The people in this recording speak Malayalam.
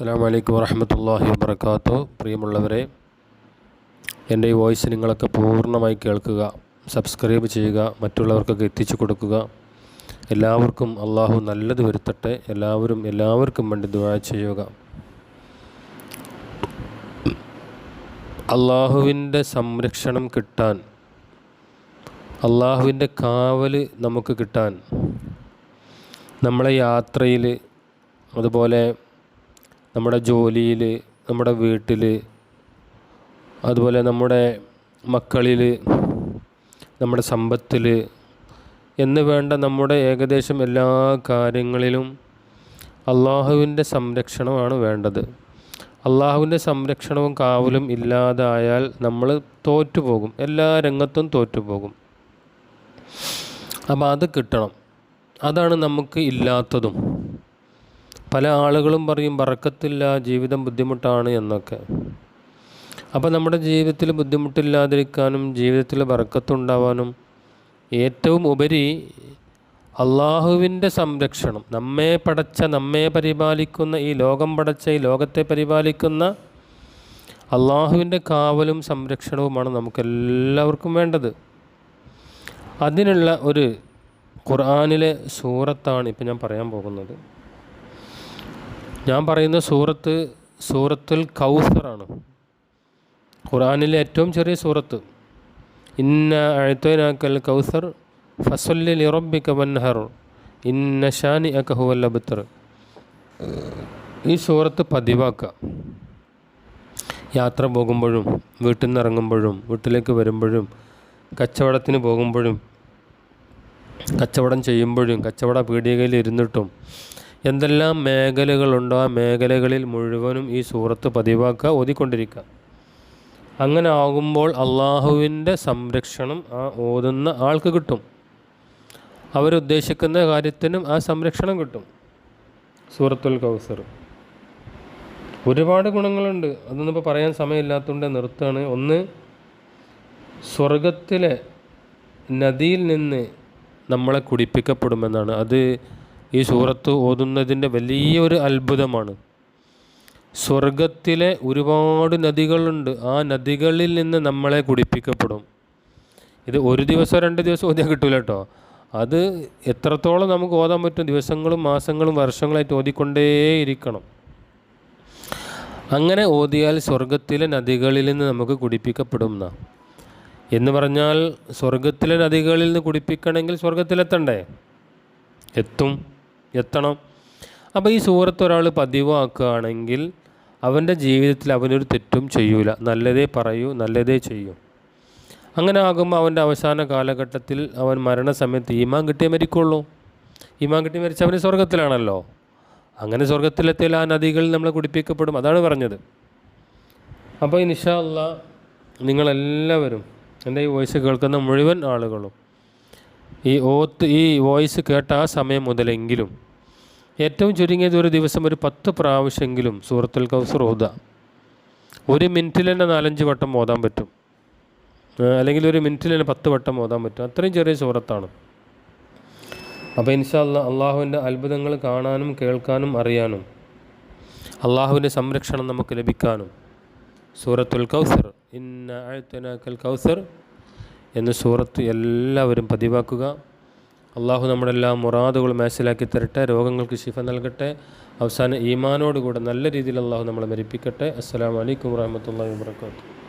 അസ്സാം വലൈക്കും വറഹമത്തല്ലാഹി വാബർക്കാത്തു പ്രിയമുള്ളവരെ എന്റെ ഈ വോയിസ് നിങ്ങളൊക്കെ പൂർണമായി കേൾക്കുക സബ്സ്ക്രൈബ് ചെയ്യുക മറ്റുള്ളവർക്കൊക്കെ എത്തിച്ചു കൊടുക്കുക. എല്ലാവർക്കും അള്ളാഹു നല്ലത് വരുത്തട്ടെ. എല്ലാവരും എല്ലാവർക്കും വേണ്ടി ദുആ ചെയ്യുക. അള്ളാഹുവിന്റെ സംരക്ഷണം കിട്ടാൻ അള്ളാഹുവിന്റെ കാവൽ നമുക്ക് കിട്ടാൻ നമ്മളെ യാത്രയിൽ അതുപോലെ നമ്മുടെ ജോലിയിൽ നമ്മുടെ വീട്ടിൽ അതുപോലെ നമ്മുടെ മക്കളിൽ നമ്മുടെ സമ്പത്തിൽ എന്ന് വേണ്ട നമ്മുടെ ഏകദേശം എല്ലാ കാര്യങ്ങളിലും അള്ളാഹുവിന്റെ സംരക്ഷണമാണ് വേണ്ടത്. അള്ളാഹുവിന്റെ സംരക്ഷണവും കാവലും ഇല്ലാതായാൽ നമ്മൾ തോറ്റുപോകും. എല്ലാ രംഗത്തും തോറ്റുപോകും. അപ്പോൾ അത് കിട്ടണം. അതാണ് നമുക്ക് ഇല്ലാത്തതും. പല ആളുകളും പറയും വറക്കത്തില്ല ജീവിതം ബുദ്ധിമുട്ടാണ് എന്നൊക്കെ. അപ്പോൾ നമ്മുടെ ജീവിതത്തിൽ ബുദ്ധിമുട്ടില്ലാതിരിക്കാനും ജീവിതത്തിൽ വറക്കത്തുണ്ടാവാനും ഏറ്റവും ഉപരി അള്ളാഹുവിന്റെ സംരക്ഷണം നമ്മെ പടച്ച നമ്മെ പരിപാലിക്കുന്ന ഈ ലോകം പടച്ച ഈ ലോകത്തെ പരിപാലിക്കുന്ന അള്ളാഹുവിന്റെ കാവലും സംരക്ഷണവുമാണ് നമുക്കെല്ലാവർക്കും വേണ്ടത്. അതിനുള്ള ഒരു ഖുർആാനിലെ സൂറത്താണ് ഇപ്പം ഞാൻ പറയാൻ പോകുന്നത്. ഞാൻ പറയുന്ന സൂറത്ത് സൂറത്തുൽ കൗസറാണ്. ഖുറാനിലെ ഏറ്റവും ചെറിയ സൂറത്ത്. ഇന്ന അഴുത്തനാക്കൽ കൗസർ ഫസല്ലി ഇറബിക്ക വൻഹർ. ഇന്ന ഷാനി അക്കഹുവല്ല ബിത്തർ ഈ സൂറത്ത് പതിവാക്കുക യാത്ര പോകുമ്പോഴും വീട്ടിൽ നിന്ന് ഇറങ്ങുമ്പോഴും വീട്ടിലേക്ക് വരുമ്പോഴും കച്ചവടത്തിന് പോകുമ്പോഴും കച്ചവടം ചെയ്യുമ്പോഴും കച്ചവട പീടികയിൽ ഇരുന്നിട്ടും എന്തെല്ലാം മേഖലകളുണ്ടോ ആ മേഖലകളിൽ മുഴുവനും ഈ സൂറത്ത് പതിവാക്കുക ഓതിക്കൊണ്ടിരിക്കുക. അങ്ങനെ ആകുമ്പോൾ അള്ളാഹുവിന്റെ സംരക്ഷണം ആ ഓതുന്ന ആൾക്ക് കിട്ടും. അവരുദ്ദേശിക്കുന്ന കാര്യത്തിനും ആ സംരക്ഷണം കിട്ടും. സൂറത്തുൽ കൗസർ. ഒരുപാട് ഗുണങ്ങളുണ്ട്. അതൊന്നും ഇപ്പോൾ പറയാൻ സമയമില്ലാത്തതുകൊണ്ട് നിർത്താണ് ഒന്ന് സ്വർഗത്തിലെ നദിയിൽ നിന്ന് നമ്മളെ കുടിപ്പിക്കപ്പെടുമെന്നാണ്. അത് ഈ സൂറത്ത് ഓതുന്നതിന്റെ വലിയൊരു അത്ഭുതമാണ്. സ്വർഗത്തിലെ ഒരുപാട് നദികളുണ്ട്. ആ നദികളിൽ നിന്ന് നമ്മളെ കുടിപ്പിക്കപ്പെടും. ഇത് ഒരു ദിവസം രണ്ട് ദിവസം ഓതിയാൽ കിട്ടില്ല കേട്ടോ. അത് എത്രത്തോളം നമുക്ക് ഓതാൻ പറ്റും? ദിവസങ്ങളും മാസങ്ങളും വർഷങ്ങളായിട്ട് ഓതിക്കൊണ്ടേയിരിക്കണം. അങ്ങനെ ഓതിയാൽ സ്വർഗത്തിലെ നദികളിൽ നിന്ന് നമുക്ക് കുടിപ്പിക്കപ്പെടും എന്നാ എന്ന് പറഞ്ഞാൽ സ്വർഗത്തിലെ നദികളിൽ നിന്ന് കുടിപ്പിക്കണമെങ്കിൽ സ്വർഗത്തിലെത്തണ്ടേ? എത്തും. എത്തണം. അപ്പോൾ ഈ സൂറത്ത് ഒരാൾ പതിവാക്കുകയാണെങ്കിൽ അവന്റെ ജീവിതത്തിൽ അവനൊരു തെറ്റും ചെയ്യൂല. നല്ലതേ പറയൂ നല്ലതേ ചെയ്യൂ. അങ്ങനെ ആകുമ്പോൾ അവന്റെ അവസാന കാലഘട്ടത്തിൽ അവൻ മരണസമയത്ത് ഈമാൻ കിട്ടിയേ മരിക്കുള്ളൂ. ഈമാൻ കിട്ടി മരിച്ച അവന് സ്വർഗത്തിലാണല്ലോ. അങ്ങനെ സ്വർഗത്തിലെത്തിയാൽ ആ നദികൾ നമ്മളെ കുടിപ്പിക്കപ്പെടും. അതാണ് പറഞ്ഞത്. അപ്പോൾ ഇൻഷാ അല്ല നിങ്ങളെല്ലാവരും എന്റെ ഈ വോയിസ് കേൾക്കുന്ന മുഴുവൻ ആളുകളും ഈ ഓത്ത് ഈ വോയിസ് കേട്ട ആ സമയം മുതലെങ്കിലും ഏറ്റവും ചുരുങ്ങിയത് ഒരു ദിവസം ഒരു പത്ത് പ്രാവശ്യമെങ്കിലും സൂറത്തുൽ കൗസർ ഓതാം. ഒരു മിനിറ്റിൽ തന്നെ നാലഞ്ച് വട്ടം ഓതാൻ പറ്റും. അല്ലെങ്കിൽ ഒരു മിനിറ്റിൽ തന്നെ പത്ത് വട്ടം ഓതാൻ പറ്റും. അത്രയും ചെറിയ സൂറത്താണ്. അപ്പോൾ ഇൻഷാ ഇൻഷാല്ല അള്ളാഹുവിന്റെ അത്ഭുതങ്ങൾ കാണാനും കേൾക്കാനും അറിയാനും അള്ളാഹുവിന്റെ സംരക്ഷണം നമുക്ക് ലഭിക്കാനും സൂറത്തുൽ കൗസർ ഇന്ന അഴുത്തനാക്കൽ കൗസർ എന്ന സൂറത്ത് എല്ലാവരും പതിവാക്കുക. അള്ളാഹു നമ്മുടെ എല്ലാ മുറാദുകളും മനസ്സിലാക്കി തരട്ടെ രോഗങ്ങൾക്ക് ശിഫ നൽകട്ടെ. അവസാനം ഈമാനോടുകൂടെ നല്ല രീതിയിൽ അള്ളാഹു നമ്മളെ മരിപ്പിക്കട്ടെ. അസ്സാം വലൈക്കും വാഹമത്തല്ലാ വാബർക്കാത്തു